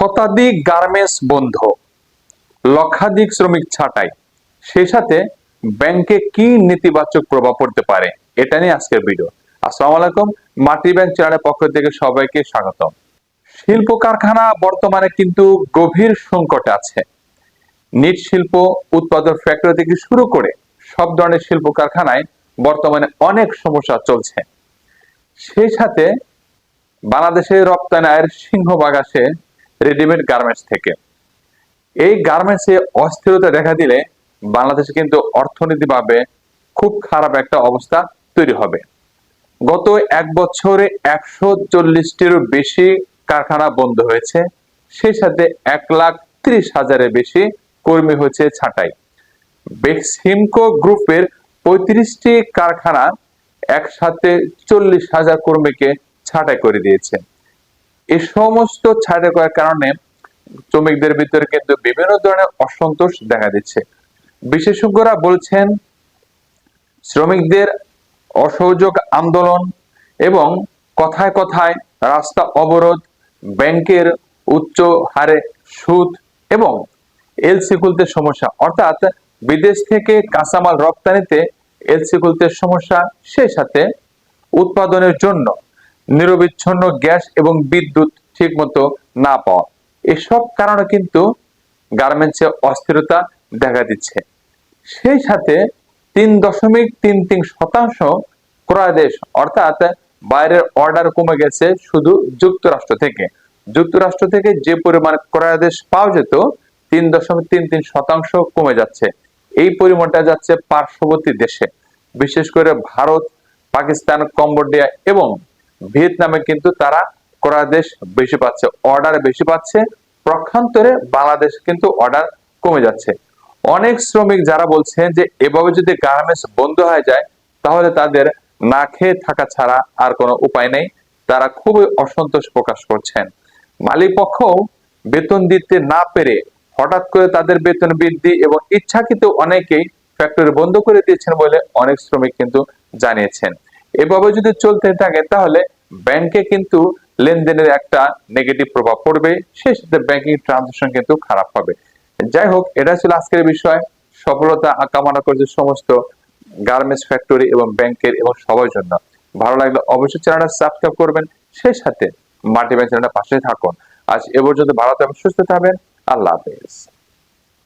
শতাধিক গার্মেন্টস বন্ধ। লক্ষাধিক শ্রমিক ছাঁটাই। সেই সাথে ব্যাংকে কি নেতিবাচক প্রভাব পড়তে পারে, এটা নিয়ে আজকের ভিডিও আসসালামু আলাইকুম, মাটি ব্যাংক চ্যানেলের পক্ষ থেকে সবাইকে স্বাগতম। শিল্প কারখানা বর্তমানে কিন্তু গভীর সংকটে আছে। নিট শিল্প উৎপাদন ফ্যাক্টরি থেকে শুরু করে সব ধরনের শিল্প কারখানায় বর্তমানে অনেক সমস্যা চলছে। সেই সাথে বাংলাদেশের রপ্তানি আয়ের সিংহভাগ আসে রেডিমেড গার্মেন্টস থেকে। এই গার্মেন্টসে অস্থিরতা দেখা দিলে বাংলাদেশে কিন্তু অর্থনীতিভাবে খুব খারাপ একটা অবস্থা তৈরি হবে। গত এক বছরে একশো চল্লিশটিরও বেশি কারখানা বন্ধ হয়েছে, সেই সাথে এক লাখ ত্রিশ হাজারের বেশি কর্মী হয়েছে ছাঁটাই। বেক্সিমকো গ্রুপের পঁয়ত্রিশটি কারখানা একসাথে চল্লিশ হাজার কর্মীকে ছাঁটাই করে দিয়েছে। এই সমস্ত ছাঁটাই করার কারণে শ্রমিকদের ভিতরে কিন্তু বিভিন্ন ধরনের অসন্তোষ দেখা দিচ্ছে। বিশেষজ্ঞরা বলছেন, শ্রমিকদের অসহযোগ আন্দোলন এবং কথায় কথায় রাস্তা অবরোধ, ব্যাংকের উচ্চ হারে সুদ এবং এলসি খুলতে সমস্যা, অর্থাৎ বিদেশ থেকে কাঁচামাল রপ্তানিতে এলসি খুলতে সমস্যা, সেই সাথে উৎপাদনের জন্য নিরবিচ্ছিন্ন গ্যাস এবং বিদ্যুৎ ঠিকমতো না পাওয়া। এসব কারণে কিন্তু গার্মেন্টসে অস্থিরতা দেখা দিচ্ছে। সেই সাথে তিন দশমিক তিন তিন শতাংশ ক্রয় দেশ, অর্থাৎ বাইরের অর্ডার কমে গেছে শুধু যুক্তরাষ্ট্র থেকে। যুক্তরাষ্ট্র থেকে যে পরিমাণ ক্রয়াদেশ পাওয়া যেত, তিন দশমিক তিন তিন শতাংশ কমে যাচ্ছে। এই পরিমাণটা যাচ্ছে পার্শ্ববর্তী দেশে। বিশেষ করে ভারত, পাকিস্তান, কম্বোডিয়া এবং ভিয়েতনামে কিন্তু তারা ক্রয়াদেশ বেশি পাচ্ছে অর্ডার বেশি পাচ্ছে প্রক্ষান্তরে বাংলাদেশ কিন্তু অর্ডার কমে যাচ্ছে। অনেক শ্রমিক যারা বলছেন যে, এভাবে যদি গার্মেন্টস বন্ধ হয়ে যায়, তাহলে তাদের না খেয়ে থাকা ছাড়া আর কোনো উপায় নেই। তারা খুবই অসন্তোষ প্রকাশ করছেন। মালিক পক্ষও বেতন দিতে না পেরে হঠাৎ করে তাদের বেতন বৃদ্ধি এবং ইচ্ছাকৃত অনেকেই ফ্যাক্টরি বন্ধ করে দিয়েছেন বলে অনেক শ্রমিক কিন্তু জানিয়েছেন। এভাবে যদি চলতে থাকে, তাহলে ব্যাংকে কিন্তু লেনদেনের একটা নেগেটিভ প্রভাব পড়বে, সেই সাথে ব্যাংকিং ট্রানজাকশন কিন্তু খারাপ হবে। যাই হোক, এটা ছিল আজকের বিষয়। সফলতা কামনা করছে সমস্ত গার্মেন্টস ফ্যাক্টরি এবং ব্যাংকের এবং সবার জন্য। ভালো লাগলে অবশ্যই চ্যানেলটা সাবস্ক্রাইব করবেন, সেই সাথে মাল্টি ব্যাংক চ্যানেলটা পাশে থাকুন। আজ এ পর্যন্ত ভালো থাকবেন, সুস্থ থাকবেন। আল্লাহ হাফেজ।